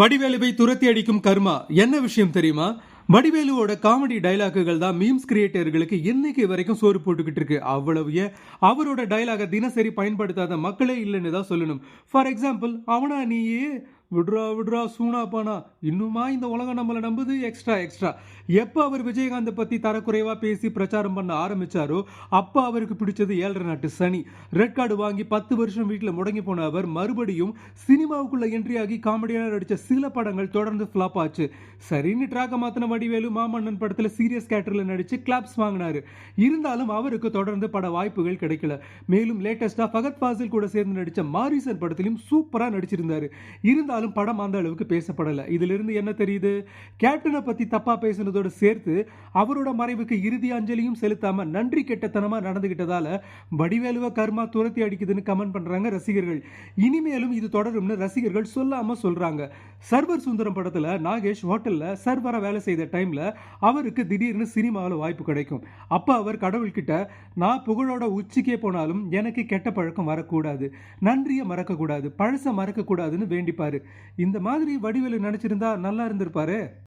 வடிவேலுவை துரத்தி அடிக்கும் கர்மா என்ன விஷயம் தெரியுமா? வடிவேலுவோட காமெடி டைலாக்குகள் தான் மீம்ஸ் கிரியேட்டர்களுக்கு இன்னைக்கு வரைக்கும் சோறு போட்டுக்கிட்டு இருக்கு. அவ்வளவு அவரோட டைலாக தினசரி பயன்படுத்தாத மக்களே இல்லைன்னு தான் சொல்லணும். ஃபார் எக்ஸாம்பிள் அவனா நீயே? விட்றா விட்றா சூனா பானா. இன்னுமா இந்த உலகம் நம்மளை நம்புது? எக்ஸ்ட்ரா எக்ஸ்ட்ரா எப்போ அவர் விஜயகாந்தை பற்றி தரக்குறைவாக பேசி பிரச்சாரம் பண்ண ஆரம்பிச்சாரோ அப்போ அவருக்கு பிடிச்சது ஏழரை நாட்டு சனி. ரெட் கார்டு வாங்கி பத்து வருஷம் வீட்டில் முடங்கி போன அவர் மறுபடியும் சினிமாவுக்குள்ள என்ட்ரி ஆகி காமெடியாக நடித்த சில படங்கள் தொடர்ந்து ஃப்ளாப் ஆச்சு. சரின்னு ட்ராக்கை மாற்றின வடிவேலு மாமன்னன் படத்தில் சீரியஸ் கேட்டரில் நடித்து கிளாப்ஸ் வாங்கினாரு. இருந்தாலும் அவருக்கு தொடர்ந்து பட வாய்ப்புகள் கிடைக்கல. மேலும் லேட்டஸ்ட்டாக ஃபகத் ஃபாசில் கூட சேர்ந்து நடித்த மாரிசன் படத்திலும் சூப்பராக நடிச்சிருந்தாரு. இருந்தாலும் படம் அந்த அளவுக்கு பேசப்படலை. இதிலிருந்து என்ன தெரியுது? கேப்டனை பற்றி தப்பாக பேசுனதோடு சேர்த்து அவரோட மறைவுக்கு இறுதி அஞ்சலியும் செலுத்தாமல் நன்றி கெட்டத்தனமாக நடந்துக்கிட்டதால் வடிவேலுவ கர்மா துரத்தி அடிக்குதுன்னு கமெண்ட் பண்ணுறாங்க ரசிகர்கள். இனிமேலும் இது தொடரும்னு ரசிகர்கள் சொல்லாமல் சொல்கிறாங்க சர்வர் சுந்தரம் படத்தில் நாகேஷ் ஹோட்டலில் சர்வராக வேலை செய்த டைமில் அவருக்கு திடீர்னு சினிமாவில் வாய்ப்பு கிடைக்கும். அப்போ அவர் கடவுள்கிட்ட நான் புகழோட உச்சிக்கே போனாலும் எனக்கு கெட்ட பழக்கம் வரக்கூடாது. நன்றியை மறக்கக்கூடாது. பழச மறக்கக்கூடாதுன்னு வேண்டிப்பாரு. இந்த மாதிரி வடிவேலு நினைச்சிருந்தா நல்லா இருந்திருப்பாரு?